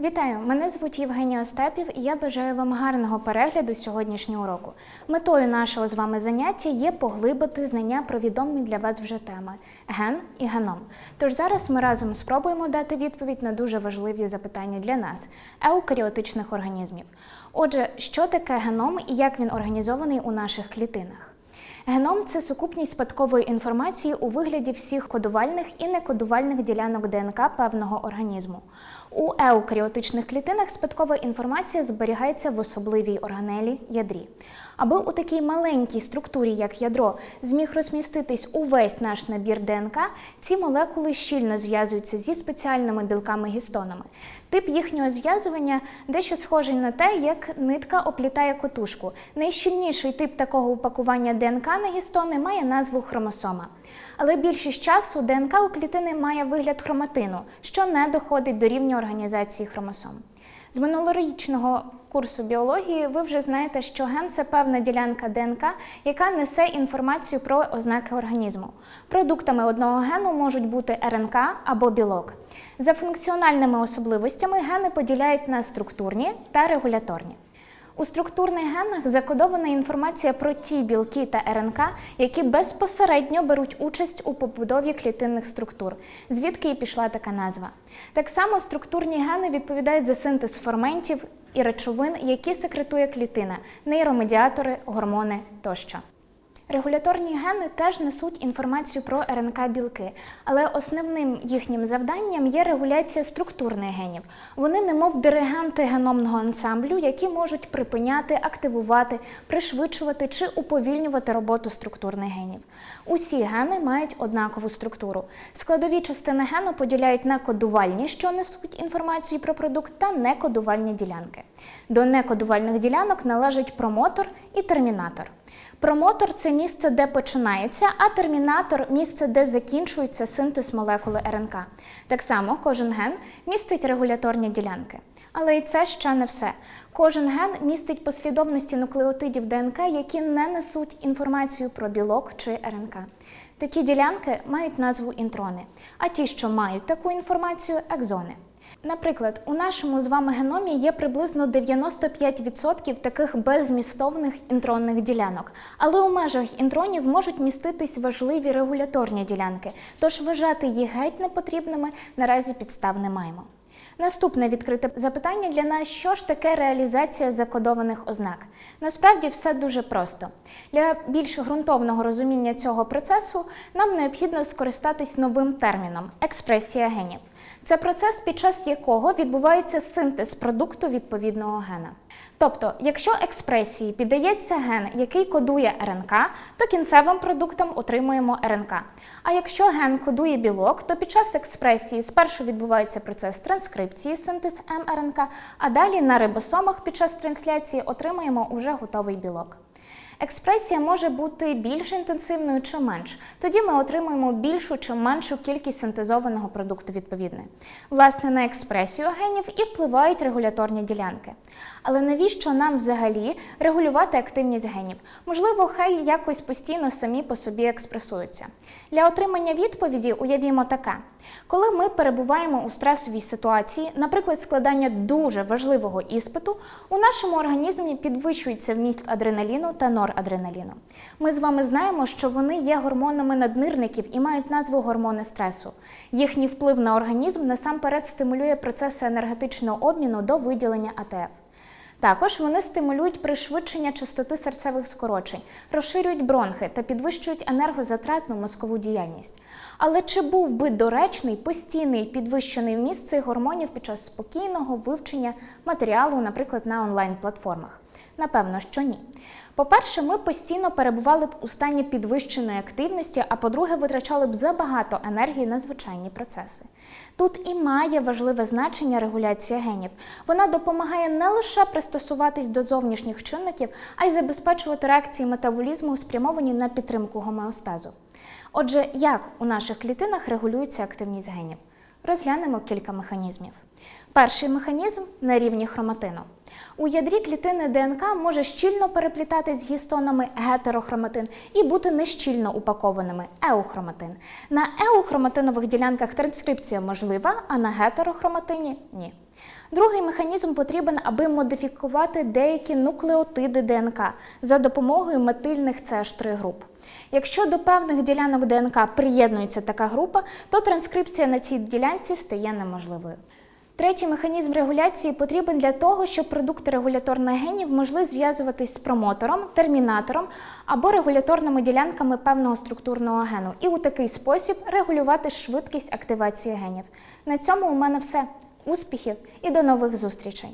Вітаю! Мене звуть Євгенія Остапів і я бажаю вам гарного перегляду сьогоднішнього уроку. Метою нашого з вами заняття є поглибити знання про відомі для вас вже теми ген і геном. Тож зараз ми разом спробуємо дати відповідь на дуже важливі запитання для нас еукаріотичних організмів. Отже, що таке геном і як він організований у наших клітинах? Геном це сукупність спадкової інформації у вигляді всіх кодувальних і некодувальних ділянок ДНК певного організму. У еукаріотичних клітинах спадкова інформація зберігається в особливій органелі ядрі. Аби у такій маленькій структурі, як ядро, зміг розміститись увесь наш набір ДНК, ці молекули щільно зв'язуються зі спеціальними білками-гістонами. Тип їхнього зв'язування дещо схожий на те, як нитка оплітає котушку. Найщільніший тип такого упакування ДНК на гістони має назву хромосома. Але більшість часу ДНК у клітини має вигляд хроматину, що не доходить до рівня організації хромосом. З минулорічного курсу біології ви вже знаєте, що ген це певна ділянка ДНК, яка несе інформацію про ознаки організму. Продуктами одного гену можуть бути РНК або білок. За функціональними особливостями гени поділяють на структурні та регуляторні. У структурних генах закодована інформація про ті білки та РНК, які безпосередньо беруть участь у побудові клітинних структур, звідки і пішла така назва. Так само структурні гени відповідають за синтез ферментів і речовин, які секретує клітина, нейромедіатори, гормони тощо. Регуляторні гени теж несуть інформацію про РНК-білки, але основним їхнім завданням є регуляція структурних генів. Вони немов диригенти геномного ансамблю, які можуть припиняти, активувати, пришвидшувати чи уповільнювати роботу структурних генів. Усі гени мають однакову структуру. Складові частини гену поділяють на кодувальні, що несуть інформацію про продукт, та некодувальні ділянки. До некодувальних ділянок належать промотор і термінатор. Промотор це місце, де починається, а термінатор місце, де закінчується синтез молекули РНК. Так само кожен ген містить регуляторні ділянки. Але і це ще не все. Кожен ген містить послідовності нуклеотидів ДНК, які не несуть інформацію про білок чи РНК. Такі ділянки мають назву інтрони, а ті, що мають таку інформацію екзони. Наприклад, у нашому з вами геномі є приблизно 95% таких беззмістовних інтронних ділянок, але у межах інтронів можуть міститись важливі регуляторні ділянки, тож вважати їх геть непотрібними наразі підстав не маємо. Наступне відкрите запитання для нас: що ж таке реалізація закодованих ознак? Насправді все дуже просто. Для більш ґрунтовного розуміння цього процесу нам необхідно скористатись новим терміном експресія генів. Це процес, під час якого відбувається синтез продукту відповідного гена. Тобто, якщо експресії піддається ген, який кодує РНК, то кінцевим продуктом отримуємо РНК. А якщо ген кодує білок, то під час експресії спершу відбувається процес транскрипції, синтез мРНК, а далі на рибосомах під час трансляції отримуємо уже готовий білок. Експресія може бути більш інтенсивною чи менш. Тоді ми отримуємо більшу чи меншу кількість синтезованого продукту відповідне. Власне, на експресію генів і впливають регуляторні ділянки. Але навіщо нам взагалі регулювати активність генів? Можливо, хай якось постійно самі по собі експресуються. Для отримання відповіді уявімо таке. Коли ми перебуваємо у стресовій ситуації, наприклад, складання дуже важливого іспиту, у нашому організмі підвищується вміст адреналіну та норадреналіну. Ми з вами знаємо, що вони є гормонами наднирників і мають назву гормони стресу. Їхній вплив на організм насамперед стимулює процеси енергетичного обміну до виділення АТФ. Також вони стимулюють пришвидшення частоти серцевих скорочень, розширюють бронхи та підвищують енергозатратну мозкову діяльність. Але чи був би доречний постійний підвищений вміст цих гормонів під час спокійного вивчення матеріалу, наприклад, на онлайн-платформах? Напевно, що ні. По-перше, ми постійно перебували б у стані підвищеної активності, а по-друге, витрачали б забагато енергії на звичайні процеси. Тут і має важливе значення регуляція генів. Вона допомагає не лише пристосуватись до зовнішніх чинників, а й забезпечувати реакції метаболізму, спрямовані на підтримку гомеостазу. Отже, як у наших клітинах регулюється активність генів? Розглянемо кілька механізмів. Перший механізм на рівні хроматину. У ядрі клітини ДНК може щільно переплітатись з гістонами гетерохроматин і бути нещільно упакованими еухроматин. На еухроматинових ділянках транскрипція можлива, а на гетерохроматині ні. Другий механізм потрібен, аби модифікувати деякі нуклеотиди ДНК за допомогою метильних CH3 груп. Якщо до певних ділянок ДНК приєднується така група, то транскрипція на цій ділянці стає неможливою. Третій механізм регуляції потрібен для того, щоб продукти регуляторних генів могли зв'язуватись з промотором, термінатором або регуляторними ділянками певного структурного гену, і у такий спосіб регулювати швидкість активації генів. На цьому у мене все. Успіхів і до нових зустрічей!